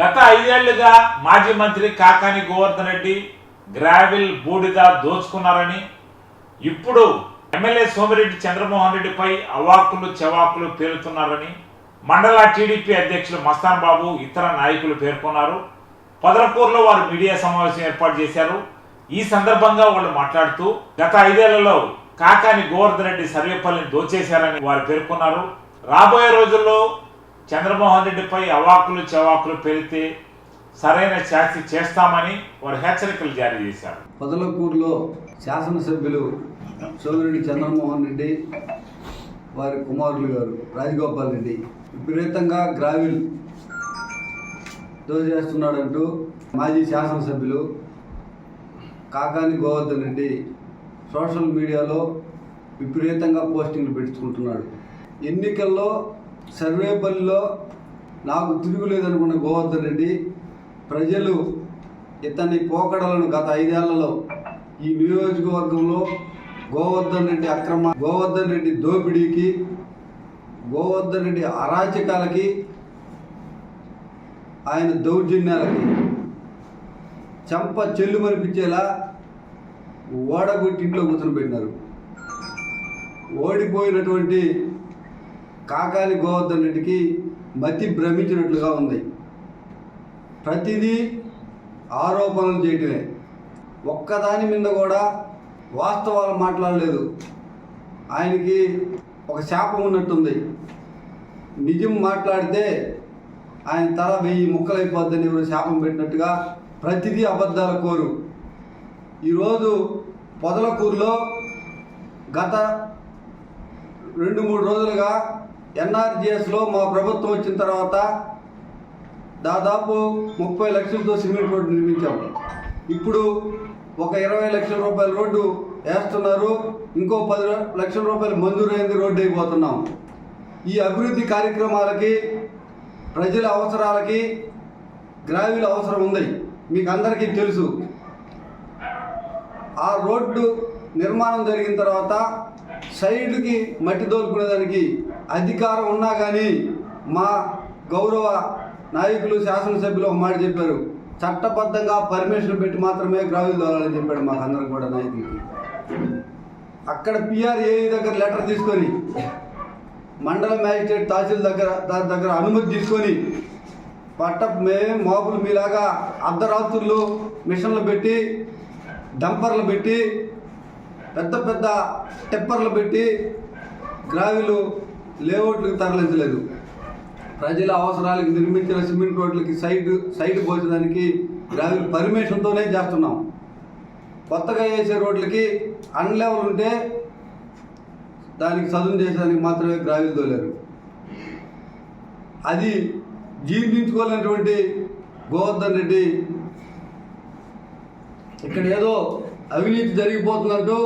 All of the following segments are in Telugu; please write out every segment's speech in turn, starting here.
గత ఐదేళ్ళుగా మాజీ మంత్రి కాకాని గోవర్ధన్ రెడ్డి గ్రావిల్ బూడిద దోచుకున్నారని ఇప్పుడు ఎమ్మెల్యే సోమిరెడ్డి చంద్రమోహన్ రెడ్డిపై అవాకులు చెవాకులు పేలుతున్నారని మండల టీడీపీ అధ్యక్షులు మస్తాన్ బాబు ఇతర నాయకులు పేర్కొన్నారు. పదరపూర్లో వారు మీడియా సమావేశం ఏర్పాటు చేశారు. ఈ సందర్భంగా వాళ్ళు మాట్లాడుతూ గత ఐదేళ్ళలో కాకాని గోవర్ధన్ రెడ్డి సర్వేపల్లిని దోచేశారని వారు పేర్కొన్నారు. రాబోయే రోజుల్లో చంద్రమోహన్ రెడ్డిపై అవాకులు చవాకులు పెరిగితే సరైన శాస్తి చేస్తామని వారు హెచ్చరికలు జారీ చేశారు. పొదలకూరులో శాసనసభ్యులు సోమిరెడ్డి చంద్రమోహన్ రెడ్డి వారి కుమారులు గారు రాజగోపాల్ రెడ్డి విపరీతంగా గ్రావిల్ దోచేస్తున్నాడంటూ మాజీ శాసనసభ్యులు కాకాని గోవర్ధన్ రెడ్డి సోషల్ మీడియాలో విపరీతంగా పోస్టింగ్లు పెట్టుకుంటున్నాడు ఎన్నికల్లో సర్వేపల్లిలో నాకు తిరుగులేదనుకున్న గోవర్ధన్ రెడ్డి ప్రజలు ఇతని పోకడలను గత ఐదేళ్ళలో ఈ నియోజకవర్గంలో గోవర్ధన్ రెడ్డి అక్రమ గోవర్ధన్ రెడ్డి దోపిడీకి గోవర్ధన్ రెడ్డి అరాచకాలకి ఆయన దౌర్జన్యాలకి చంప చెల్లు మనిపించేలా ఓడగొట్టి ఇంట్లో కూర్చొని పెట్టినారు. ఓడిపోయినటువంటి కాకాని గోవర్ధన్ రెడ్డికి మతి భ్రమించినట్లుగా ఉంది. ప్రతిదీ ఆరోపణలు చేయటమే. ఒక్కదాని మీద కూడా వాస్తవాలు మాట్లాడలేదు. ఆయనకి ఒక శాపం ఉన్నట్టుంది. నిజం మాట్లాడితే ఆయన తల వెయ్యి ముక్కలైపోద్దని ఎవరు శాపం పెట్టినట్టుగా ప్రతిదీ అబద్ధాల కోరు. ఈరోజు పొదలకూరులో గత రెండు మూడు రోజులుగా ఎన్ఆర్జిఎస్లో మా ప్రభుత్వం వచ్చిన తర్వాత దాదాపు ముప్పై లక్షలతో సిమెంట్ రోడ్డు నిర్మించాము ఇప్పుడు ఒక ఇరవై లక్షల రూపాయల రోడ్డు వేస్తున్నారు. ఇంకో పది లక్షల రూపాయలు మంజూరైంది రోడ్డు అయిపోతున్నాం. ఈ అభివృద్ధి కార్యక్రమాలకి ప్రజల అవసరాలకి గ్రావీల అవసరం ఉంది. మీకు అందరికీ తెలుసు. ఆ రోడ్డు నిర్మాణం జరిగిన తర్వాత సైడ్కి మట్టి దోలుకునేదానికి అధికారం ఉన్నా కానీ మా గౌరవ నాయకులు శాసనసభ్యులు ఒక మాట చెప్పారు. చట్టబద్ధంగా పర్మిషన్ పెట్టి మాత్రమే గ్రావెల్ దోలాలని చెప్పాడు మాకు అందరికి కూడా నాయకులకి. అక్కడ పిఆర్ఏ దగ్గర లెటర్ తీసుకొని మండల మ్యాజిస్ట్రేట్ తహసీల్ దగ్గర దాని దగ్గర అనుమతి తీసుకొని పట్ట మేము మోపులు మీలాగా అర్ధరాత్రులు మిషన్లు పెట్టి డంపర్లు పెట్టి పెద్ద పెద్ద టెప్పర్లు పెట్టి గ్రావిలు లేఅవుట్లకు తరలించలేదు. ప్రజల అవసరాలకు నిర్మించిన సిమెంట్ రోడ్లకి సైట్ సైట్ పోల్చడానికి గ్రావిల్ పర్మిషన్తోనే చేస్తున్నాం. కొత్తగా వేసే రోడ్లకి అన్లెవల్ ఉంటే దానికి సదును చేసేదానికి మాత్రమే గ్రావిల్ తోలేరు. అది జీర్ణించుకోలేనటువంటి గోవర్ధన్ రెడ్డి ఇక్కడ ఏదో అవినీతి జరిగిపోతున్నట్టు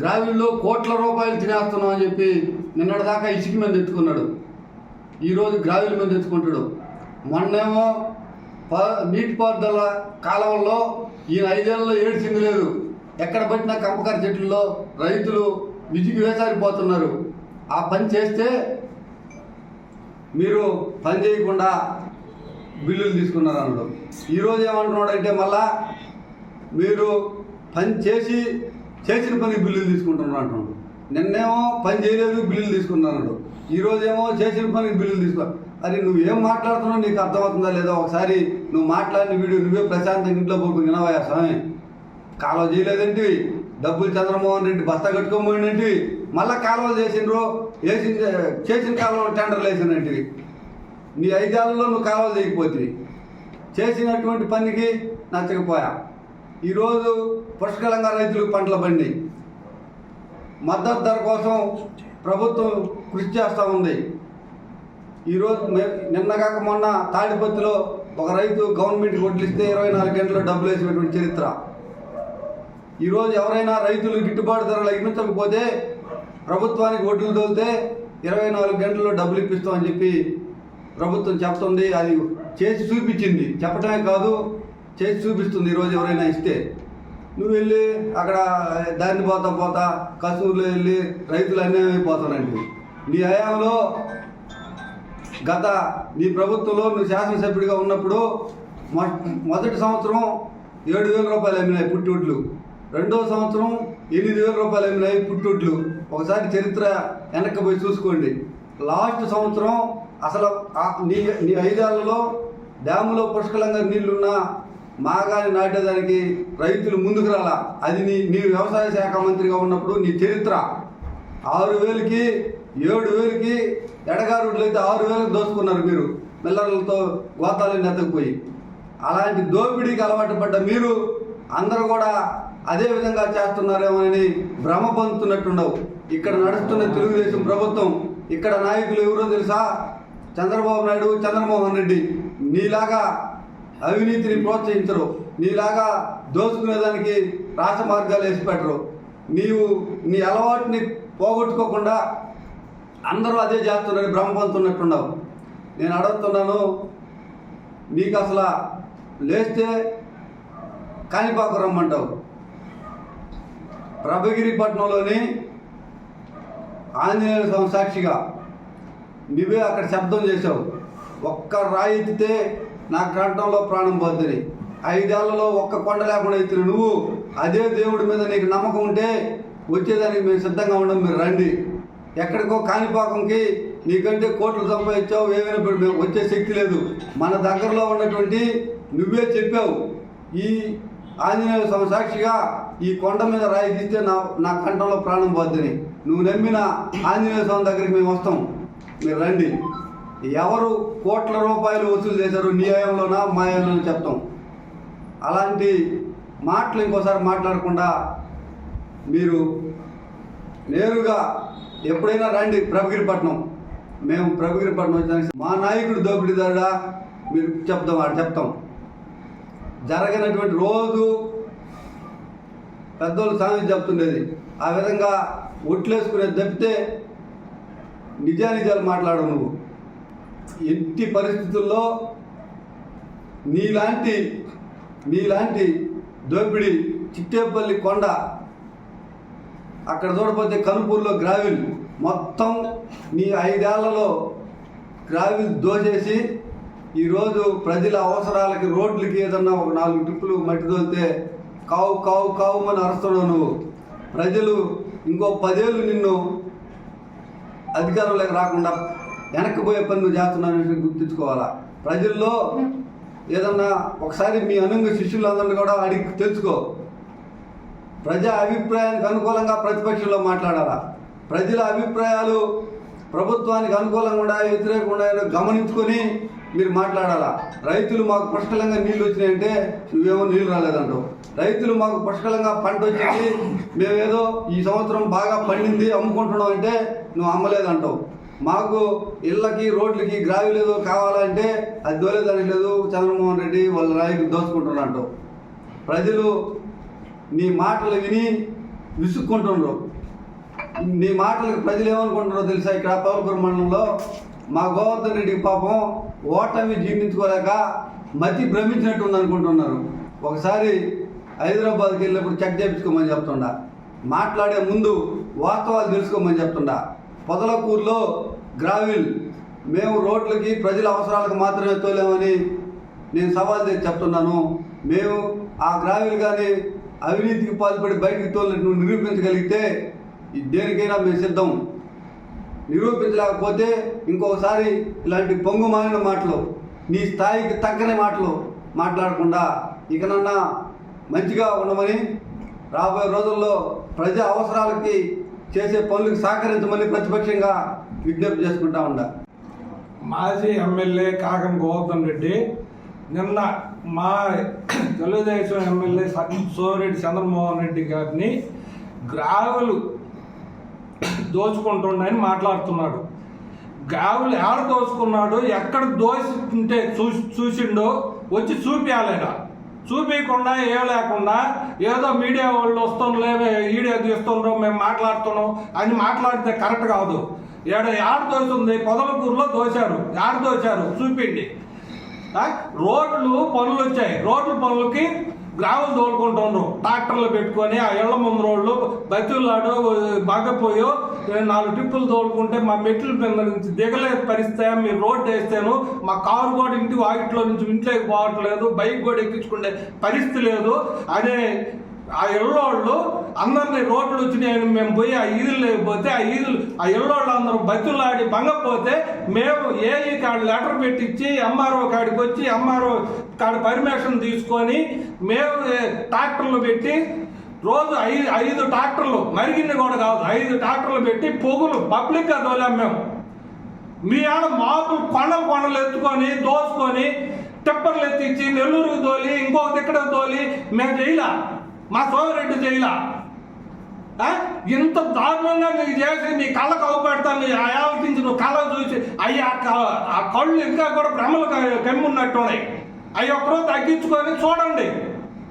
గ్రావిల్లో కోట్ల రూపాయలు తినేస్తున్నాం అని చెప్పి నిన్నటిదాకా ఇసుక మీద ఎత్తుకున్నాడు. ఈరోజు గ్రావిల్ మీద ఎత్తుకుంటాడు. మొన్నేమో ప నీటిపారుదల కాలంలో ఈయన ఐదేళ్ళలో ఏడ్చింది లేదు. ఎక్కడ పట్టినా కంపకర చెట్లలో రైతులు విజిగి వేసారిపోతున్నారు. ఆ పని చేస్తే మీరు పని చేయకుండా బిల్లులు తీసుకున్నారు అన్నాడు. ఈరోజు ఏమంటున్నాడంటే మళ్ళా మీరు పని చేసి చేసిన పని బిల్లులు తీసుకుంటున్నాడు అంటున్నాడు. నిన్నేమో పని చేయలేదు బిల్లులు తీసుకున్నాడు ఈరోజేమో చేసిన పని బిల్లులు తీసుకో అరే నువ్వు ఏం మాట్లాడుతున్నావు? నీకు అర్థమవుతుందా లేదా? ఒకసారి నువ్వు మాట్లాడిన వీడియో నువ్వే ప్రశాంతంగా ఇంట్లో పోకు వినవయా స్వామి. కాలువ చేయలేదంటే? డబ్బులు చంద్రమోహన్ రెడ్డి బస్తా కట్టుకోబోయినవి మళ్ళా కాలువలు చేసిండ్రు వేసిన చేసిన కాలువలు టెండర్లు వేసినట్టువి నీ ఐదేళ్ళలో నువ్వు కాలువలు చేయకపోతే చేసినటువంటి పనికి నచ్చకపోయా? ఈరోజు పుష్కలంగా రైతులకు పంటలు పండి. మద్దతు ధర కోసం ప్రభుత్వం కృషి చేస్తూ ఉంది. ఈరోజు నిన్న నిన్నగాక మొన్న తాడిపత్తిలో ఒక రైతు గవర్నమెంట్ వడ్లిస్తే ఇరవై నాలుగు గంటల్లో డబ్బులు వేసినటువంటి చరిత్ర. ఈరోజు ఎవరైనా రైతులు గిట్టుబాటు ధరలు ఇప్పించకపోతే ప్రభుత్వానికి వడ్లు తోలితే ఇరవై నాలుగు గంటల్లో డబ్బులు ఇప్పిస్తామని చెప్పి ప్రభుత్వం చెప్తుంది. అది చేసి చూపించింది. చెప్పడమే కాదు చేసి చూపిస్తుంది ఈరోజు ఎవరైనా ఇస్తే. నువ్వు వెళ్ళి అక్కడ దాన్ని పోతా పోతా కసూరులో వెళ్ళి రైతులు అన్యాయం అయిపోతానండి నీ హయాంలో గత నీ ప్రభుత్వంలో నువ్వు శాసనసభ్యుడిగా ఉన్నప్పుడు మొ- మొదటి సంవత్సరం ఏడు వేల రూపాయలు అమ్మినాయి పుట్టుడ్లు రెండో సంవత్సరం ఎనిమిది వేల రూపాయలు అమ్మినాయి పుట్టుడ్లు ఒకసారి చరిత్ర వెనక్కి పోయి చూసుకోండి. లాస్ట్ సంవత్సరం అసలు నీ నీ ఐదేళ్ళలో డ్యాములో పుష్కలంగా నీళ్ళున్నా మాగాని నాటేదానికి రైతులు ముందుకు రాలా. అది నీ నీ వ్యవసాయ శాఖ మంత్రిగా ఉన్నప్పుడు నీ చరిత్ర. ఆరు వేలకి ఏడు వేలకి ఎడగారుడ్లు అయితే ఆరు వేలకు దోచుకున్నారు మీరు. మిల్లర్లతో గోతాలని ఎత్తకపోయి అలాంటి దోపిడీకి అలవాటు పడ్డ మీరు అందరూ కూడా అదే విధంగా చేస్తున్నారేమోనని భ్రమ పొందుతున్నట్టుండవు. ఇక్కడ నడుస్తున్న తెలుగుదేశం ప్రభుత్వం ఇక్కడ నాయకులు ఎవరో తెలుసా? చంద్రబాబు నాయుడు చంద్రమోహన్ రెడ్డి. నీలాగా అవినీతిని ప్రోత్సహించరు. నీలాగా దోచుకునేదానికి రాస మార్గాలు వేసి పెట్టరు. నీవు నీ అలవాటుని పోగొట్టుకోకుండా అందరూ అదే చేస్తున్నారు భ్రమపంతున్నట్టున్నావు నేను అడుగుతున్నాను నీకు అసలు లేస్తే కాణిపాకు రమ్మంటావు. ప్రభగిరిపట్నంలోని ఆంజనేయ స్వామి సాక్షిగా నువ్వే అక్కడ శబ్దం చేసావు ఒక్క రాయి ఎత్తితే నా కంఠంలో ప్రాణం పోతుంది ఐదేళ్ళలో ఒక్క కొండ లేకుండా ఎత్తిన నువ్వు అదే దేవుడి మీద నీకు నమ్మకం ఉంటే వచ్చేదానికి మేము సిద్ధంగా ఉండం మీరు రండి. ఎక్కడికో కాణిపాకంకి నీకంటే కోట్లు సంపాదించావు ఏమైనప్పుడు మేము వచ్చే శక్తి లేదు. మన దగ్గరలో ఉన్నటువంటి నువ్వే చెప్పావు. ఈ ఆంజనేయ స్వామి సాక్షిగా ఈ కొండ మీద రాయి తీస్తే నా నా కంఠంలో ప్రాణం పోద్దని. నువ్వు నమ్మిన ఆంజనేయ స్వామి దగ్గరికి మేము వస్తాం. మీరు రండి. ఎవరు కోట్ల రూపాయలు వసూలు చేశారు న్యాయంలోనా మాయంలోనా చెప్తాం. అలాంటి మాటలు ఇంకోసారి మాట్లాడకుండా మీరు నేరుగా ఎప్పుడైనా రండి ప్రభుగిరిపట్నం. మేము ప్రభుగిరిపట్నం వచ్చాక మా నాయకుడు దోపిడీదారుడా మీరు చెప్తాం వాడు చెప్తాం. జరగనటువంటి రోజు పెద్దోళ్ళు సామెత చెప్తుండేది. ఆ విధంగా ఒట్లేసుకునేది తప్పితే నిజానిజాలు మాట్లాడవు నువ్వు. ఎట్టి పరిస్థితుల్లో నీలాంటి నీలాంటి దోపిడి చిట్టేపల్లి కొండ అక్కడ చూడపోతే కనుపూర్లో గ్రావిల్. మొత్తం నీ ఐదేళ్ళలో గ్రావిల్ దోచేసి ఈరోజు ప్రజల అవసరాలకి రోడ్లకి ఏదన్నా ఒక నాలుగు ట్రిప్పులు మట్టి తోలితే కావు కావు కావు అని అరుస్తున్నావు నువ్వు. ప్రజలు ఇంకో పదేళ్ళు నిన్ను అధికారంలోకి రాకుండా వెనక్కి పోయే పని నువ్వు చేస్తున్నావు అనేది ప్రజల్లో ఏదన్నా ఒకసారి మీ అనుంగ శిష్యులందరినీ కూడా అడిగి తెలుసుకో ప్రజా అభిప్రాయానికి అనుకూలంగా ప్రతిపక్షంలో మాట్లాడాలా? ప్రజల అభిప్రాయాలు ప్రభుత్వానికి అనుకూలంగా ఉండా వ్యతిరేకంగా ఉన్నాయో గమనించుకొని మీరు మాట్లాడాలా? రైతులు మాకు పుష్కలంగా నీళ్ళు వచ్చినాయంటే నువ్వేమో నీళ్ళు రాలేదంటావు. రైతులు మాకు పుష్కలంగా పంట వచ్చింది మేమేదో ఈ సంవత్సరం బాగా పండింది అమ్ముకుంటున్నాం అంటే నువ్వు అమ్మలేదంటావు. మాకు ఇళ్ళకి రోడ్లకి గ్రావిల్ ఏదో కావాలంటే అది దోలేదనట్లేదు చంద్రమోహన్ రెడ్డి వాళ్ళ రాయికి దోచుకుంటున్నట్టు ప్రజలు నీ మాటలు విని విసుక్కుంటున్నారు. నీ మాటలకు ప్రజలు ఏమనుకుంటున్నారో తెలుసా? ఇక్కడ పవల్పూర్ మండలంలో మా గోవర్ధన్ రెడ్డికి పాపం ఓటమి జీర్ణించుకోలేక మతి భ్రమించినట్టు ఉంది అనుకుంటున్నారు. ఒకసారి హైదరాబాద్కి వెళ్ళినప్పుడు చెక్ చేయించుకోమని చెప్తుండా. మాట్లాడే ముందు వాస్తవాలు తెలుసుకోమని చెప్తుండా. పొదలకూరులో గ్రావిల్. మేము రోడ్లకి ప్రజల అవసరాలకు మాత్రమే తోలేమని నేను సవాల్ చేసి చెప్తున్నాను. మేము ఆ గ్రావిల్ కానీ అవినీతికి పాల్పడి బయటికి తోలినట్టు నువ్వు నిరూపించగలిగితే దేనికైనా మేము సిద్ధం. నిరూపించలేకపోతే ఇంకొకసారి ఇలాంటి పొంగు మాలిన మాటలు నీ స్థాయికి తగ్గని మాటలు మాట్లాడకుండా ఇకనన్నా మంచిగా ఉండమని రాబోయే రోజుల్లో ప్రజా అవసరాలకి చేసే పనులకు సహకరించమని ప్రతిపక్షంగా విజ్ఞప్తి చేసుకుంటా ఉండ. మాజీ ఎమ్మెల్యే కాగం గోవర్ధన్ రెడ్డి నిన్న మా తెలుగుదేశం ఎమ్మెల్యే సోరెడ్డి సోమిరెడ్డి చంద్రమోహన్ రెడ్డి గారిని గ్రావులు దోచుకుంటున్నాయని మాట్లాడుతున్నాడు. గ్రావులు ఎవరు దోచుకున్నాడు ఎక్కడ దోచుకుంటే చూసి చూసిండో వచ్చి చూపించాలేనా చూపించకుండా ఏ లేకుండా ఏదో మీడియా వాళ్ళు వస్తుండ్రు వీడియో తీస్తుండ్రు మేము మాట్లాడుతున్నాం అని మాట్లాడితే కరెక్ట్ కాదు. ఏడ ఏడ దోచుంది పొదలకూరులో దోశారు ఏడ దోశారు చూపిండి. రోడ్లు పనులు వచ్చాయి. రోడ్ల పనులకి గ్రావులు తోలుకుంటుండ్రు. ట్రాక్టర్లు పెట్టుకొని ఆ ఇళ్ళ ముందు రోడ్లు బతులాడు బాగపోయో నాలుగు టిప్పులు తోలుకుంటే మా మెట్ల కింద నుంచి దిగలే పరిస్థితి మీరు రోడ్డు వేస్తాను మా కారు కూడా ఇంటి వాకిట్లో నుంచి ఇంట్లోకి పోవట్లేదు బైక్ కూడా ఎక్కించుకునే పరిస్థితి లేదు. అదే ఆ ఇళ్ళోళ్ళు అందరినీ రోడ్లు వచ్చినాయని మేము పోయి ఆ ఈదులు లేకపోతే ఆ ఈదులు ఆ ఇళ్ళోళ్ళు అందరూ బతులాడి భంగపోతే మేము ఏఈ కాడ లెటర్ పెట్టించి ఎంఆర్ఓ కాడికి వచ్చి ఎంఆర్ఓ కాడ పర్మిషన్ తీసుకొని మేము ట్రాక్టర్లు పెట్టి రోజు ఐదు ఐదు ట్రాక్టర్లు మరిగింది కూడా కాదు ఐదు ట్రాక్టర్లు పెట్టి పొగులు పబ్లిక్గా తోలాం మేము. మీ ఆడ మాకు కొండలు కొండలు ఎత్తుకొని దోసుకొని టెప్పర్లు ఎత్తిచ్చి నెల్లూరుకు తోలి ఇంకొక దిక్కడ తోలి మేము చేయలా. మా సోదరెడ్డి చేయలా. ఇంత దారుణంగా నీకు చేసి నీ కళ్ళకు అవపెడతాను నీ ఆలోచించి నువ్వు కళ్ళ చూసి అయ్యి ఆ క- ఆ కళ్ళు ఇంకా కూడా భ్రమలు కమ్మున్నట్టు ఉన్నాయి అవి ఒకరోజు తగ్గించుకొని చూడండి.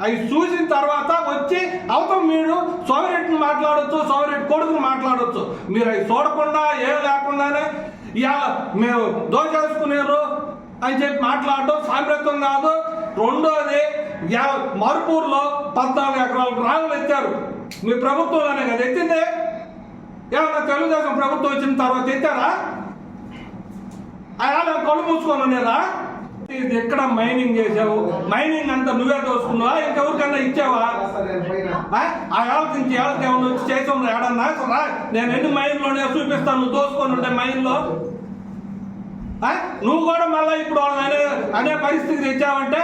అవి చూసిన తర్వాత వచ్చి అవతల మీరు సోదరెడ్డిని మాట్లాడొచ్చు సోదరెడ్డి కొడుకుని మాట్లాడొచ్చు. మీరు అవి చూడకుండా ఏం లేకుండానే ఇవాళ మేము దోచేసుకునేరు అని చెప్పి మాట్లాడటం సామ్యత్వం కాదు. రెండోది యా- మరుపూర్లో పద్నాలుగు ఎకరాలు రాగులు ఎత్తారు. మీ ప్రభుత్వంలోనే కదా ఎత్తిందే? ఏమన్నా తెలుగుదేశం ప్రభుత్వం వచ్చిన తర్వాత ఎత్తారా? అలా కళ్ళు మూసుకొని ఉండేదా? ఇది ఎక్కడ మైనింగ్ చేసావు మైనింగ్ అంతా నువ్వే దోసుకున్నావా ఇంకెవరికన్నా ఇచ్చావా? ఆ? ఏళ్ళకి ఆలోచించి ఏళ్ళకి ఏమన్నా వచ్చి చేసాం ఏడన్నా? రా, నేను ఎన్ని మైన్లోనే చూపిస్తాను నువ్వు దోసుకొని ఉంటే మైన్లో నువ్వు కూడా మళ్ళీ ఇప్పుడు అనే అనే పరిస్థితి తెచ్చావంటే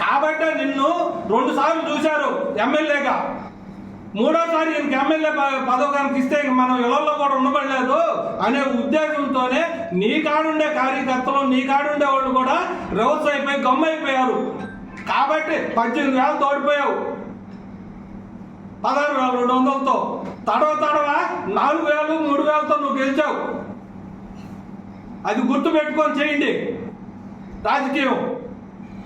కాబట్టే నిన్ను రెండు సార్లు చూశారు ఎమ్మెల్యేగా. మూడోసారి ఈయనకి ఎమ్మెల్యే ప- ఇస్తే ఇంక మనం ఇళ్ళలో కూడా ఉండబడలేదు అనే ఉద్దేశంతోనే నీ కాడుండే కార్యకర్తలు నీ కాడుండే వాళ్ళు కూడా రౌస్ అయిపోయి గమ్మైపోయారు కాబట్టి పద్దెనిమిది వేలు తోడిపోయావు. పదహారు వేల రెండు వందలతో. తడవ తడవ నాలుగు వేలు మూడు వేలతో నువ్వు గెలిచావు. అది గుర్తు పెట్టుకొని చేయండి. రాజకీయం.